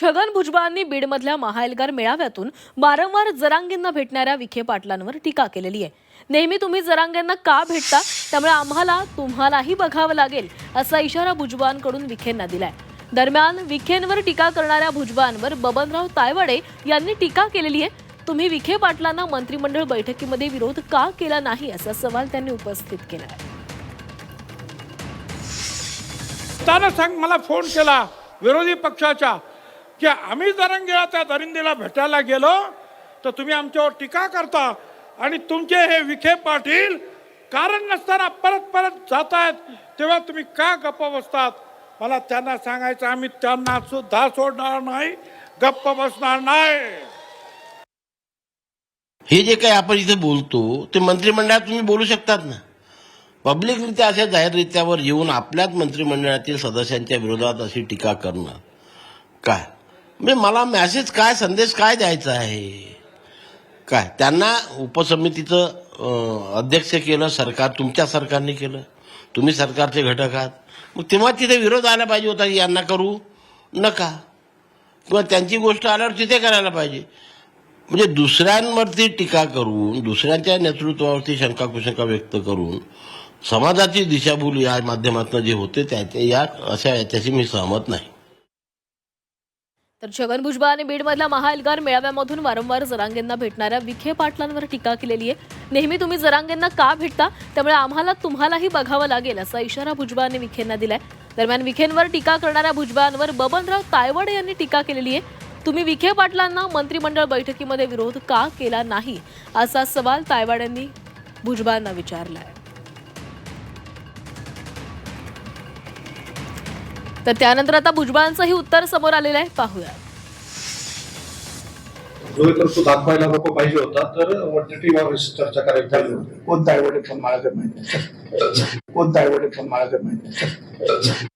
छगन भुजबळांनी बीडमधल्या महाएल्गार मेळाव्यातून वारंवार जरांगींना भेटणाऱ्या विखे पाटलांवर टीका केलेली आहे. नेहमी तुम्ही जरांगेंना का भेटता? त्यामुळे आम्हाला तुम्हालाही बघावं लागेल असा इशारा भुजबळांकडून विखेंना दिलाय. दरम्यान विखेंवर टीका करणाऱ्या भुजबळांवर बबनराव तायवाडे यांनी टीका केलेली आहे. तुम्ही विखे पाटलांना मंत्रिमंडळ बैठकीमध्ये विरोध का केला नाही असा सवाल त्यांनी उपस्थित केला आहे. सांग मला फोन केला. विरोधी पक्षाच्या की आम्ही दरंगेला त्या दरिंदीला भेटायला गेलो तर तुम्ही आमच्यावर टीका करता आणि तुमचे हे विखे पाटील कारण नसताना परत परत जात आहेत तेव्हा तुम्ही का गप्प बसतात? मला त्यांना सांगायचं आम्ही त्यांना सुद्धा सोडणार नाही गप्प बसणार नाही. हे जे काही आपण इथे बोलतो ते मंत्रिमंडळात तुम्ही बोलू शकतात ना? पब्लिकरित्या अशा जाहीररित्यावर येऊन आपल्याच मंत्रिमंडळातील सदस्यांच्या विरोधात अशी टीका करणं काय? म्हणजे मला मॅसेज काय संदेश काय द्यायचा आहे? काय? त्यांना उपसमितीचं अध्यक्ष केलं सरकार तुमच्या सरकारने केलं. तुम्ही सरकारचे घटक आहात. मग तेव्हा तिथे विरोध आला पाहिजे होता की यांना करू नका. किंवा त्यांची गोष्ट आल्यावर तिथे करायला पाहिजे. म्हणजे दुसऱ्यांवरती टीका करून दुसऱ्यांच्या नेतृत्वावरती शंका कुशंका व्यक्त करून समाजाची दिशाभूल या माध्यमातून जे होते त्या या अशा याच्याशी मी सहमत नाही. तर छगन भुजबळांनी बीडमधल्या महाएल्गार मेळाव्यामधून वारंवार जरांगेंना भेटणाऱ्या विखे पाटलांवर टीका केलेली आहे. नेहमी तुम्ही जरांगेंना का भेटता? त्यामुळे आम्हाला तुम्हालाही बघावं लागेल असा इशारा भुजबळांनी विखेंना दिलाय. दरम्यान विखेंवर टीका करणाऱ्या भुजबळांवर बबनराव तायवडे यांनी टीका केलेली आहे. तुम्ही विखे पाटलांना मंत्रिमंडळ बैठकीमध्ये विरोध का केला नाही? असा सवाल तायवाड्यांनी भुजबळांना विचारला आहे तर त्यानंतर आता भुजबळांचंही उत्तर समोर आलेलं आहे. पाहूया. तर तो दाखवायला नको पाहिजे होता तर चर्चा करायची झाली होती. कोणता आयवडे पण मला माहिती कोणता आयवडे पण मला माहिती